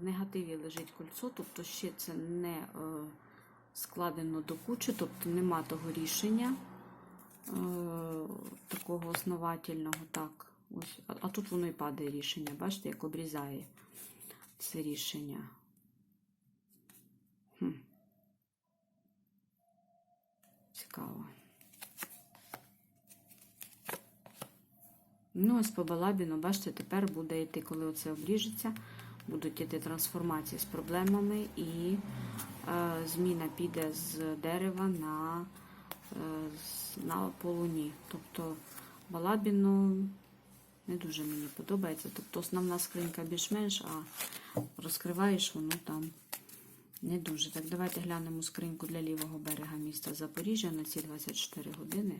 в негативі лежить кольцо, тобто ще це не е, складено до кучі, тобто нема того рішення е, такого основательного. Так, ось. А, тут воно і падає рішення. Бачите, як обрізає це рішення. Хм. Цікаво. Ну, ось по балабіну, бачите, тепер буде йти, коли оце обріжеться, будуть йти трансформації з проблемами, і е, зміна піде з дерева на, е, на полуні. Тобто балабіну не дуже мені подобається. Тобто основна скринька більш-менш, а розкриваєш воно там не дуже. Так, давайте глянемо скриньку для лівого берега міста Запоріжжя на ці 24 години.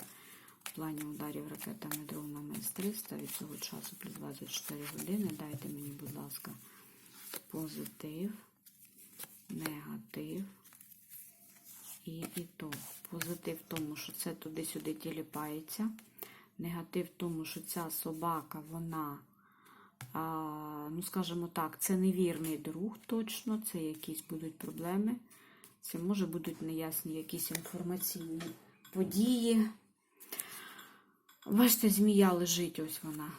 В плані ударів ракетами дронами С-300 від цього часу плюс 24 години. Дайте мені, будь ласка, позитив, негатив і ітог. Позитив в тому, що це туди-сюди тіліпається. Негатив в тому, що ця собака, вона, а, ну скажімо так, це невірний друг точно, це якісь будуть проблеми. Це може будуть неясні якісь інформаційні події. Бачите, змія лежить, ось вона.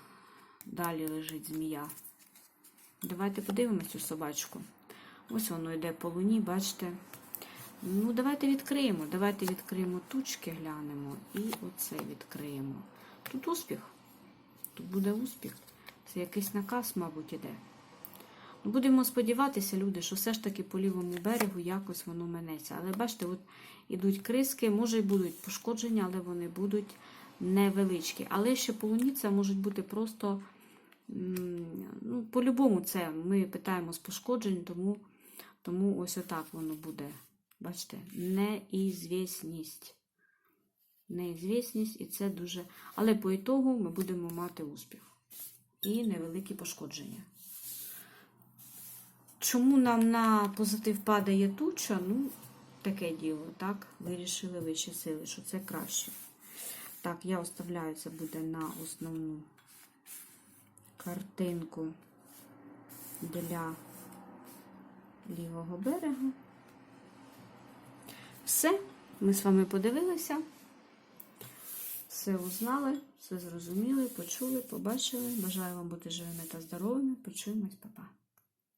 Далі лежить змія. Давайте подивимось цю собачку. Ось воно йде по луні, бачите. Ну, давайте відкриємо. Давайте відкриємо тучки, глянемо. І оце відкриємо. Тут успіх. Тут буде успіх. Це якийсь наказ, мабуть, іде. Ну, Будемо сподіватися, люди, що все ж таки по лівому берегу якось воно минеться. Але бачите, от ідуть криски, може й будуть пошкодження, але вони будуть невеличкі. Але ще по луні це можуть бути просто, ну, по-любому це ми питаємо з пошкоджень, тому, тому ось отак воно буде. Бачите, неізвісність. Неізвісність, і це дуже. Але по ітогу ми будемо мати успіх і невеликі пошкодження. Чому нам на позитив падає туча? Ну, таке діло, так? Вирішили вищі сили, що це краще. Так, я оставляю це буде на основну картинку для лівого берега. Все, ми з вами подивилися, все узнали, все зрозуміли, почули, побачили. Бажаю вам бути живими та здоровими. Почуємось, па-па.